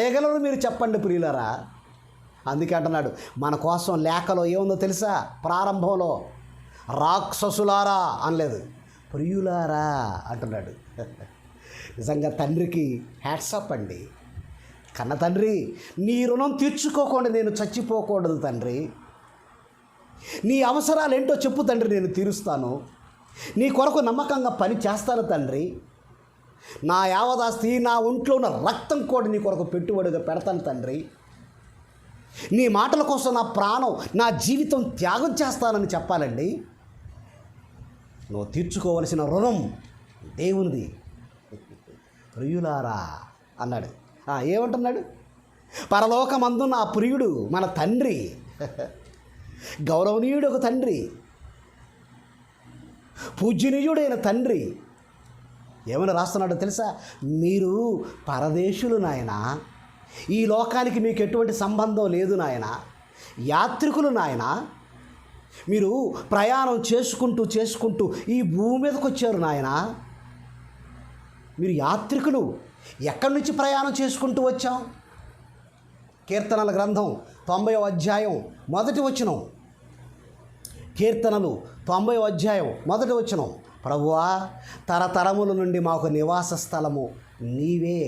చేయగలరు మీరు చెప్పండి ప్రియులరా. అందుకే అంటున్నాడు మన కోసం లేఖలో ఏముందో తెలుసా? ప్రారంభంలో రాక్షసులారా అనలేదు. ప్రియులారా అంటున్నాడు. నిజంగా తండ్రికి హ్యాట్సప్ అండి. కన్న తండ్రి నీ రుణం తీర్చుకోకుండా నేను చచ్చిపోకూడదు తండ్రి. నీ అవసరాలు ఏంటో చెప్పు తండ్రి నేను తీరుస్తాను. నీ కొరకు నమ్మకంగా పని చేస్తాను తండ్రి. నా యావదాస్తి నా ఒంట్లో ఉన్న రక్తం కూడా నీ కొరకు పెట్టుబడిగా పెడతాను తండ్రి. నీ మాటల కోసం నా ప్రాణం నా జీవితం త్యాగం చేస్తానని చెప్పాలండి. నువ్వు తీర్చుకోవలసిన రుణం దేవునిది. ప్రియులారా అన్నాడు. ఏమంటున్నాడు? పరలోకమందు నా ప్రియుడు మన తండ్రి. గౌరవనీయుడు ఒక తండ్రి. పూజ్యనీయుడైన తండ్రి. ఏమని రాస్తున్నాడో తెలుసా? మీరు పరదేశులు నాయన. ఈ లోకానికి మీకు ఎటువంటి సంబంధం లేదు నాయన. యాత్రికులు నాయన. మీరు ప్రయాణం చేసుకుంటూ చేసుకుంటూ ఈ భూమి మీదకి వచ్చారు నాయన. మీరు యాత్రికులు. ఎక్కడి నుంచి ప్రయాణం చేసుకుంటూ వచ్చాం? కీర్తనల గ్రంథం తొంభై అధ్యాయం మొదటి వచనం. కీర్తనలు తొంభై అధ్యాయం మొదటి వచనం. ప్రభువా తరతరముల నుండి మాకు నివాస స్థలము నీవే.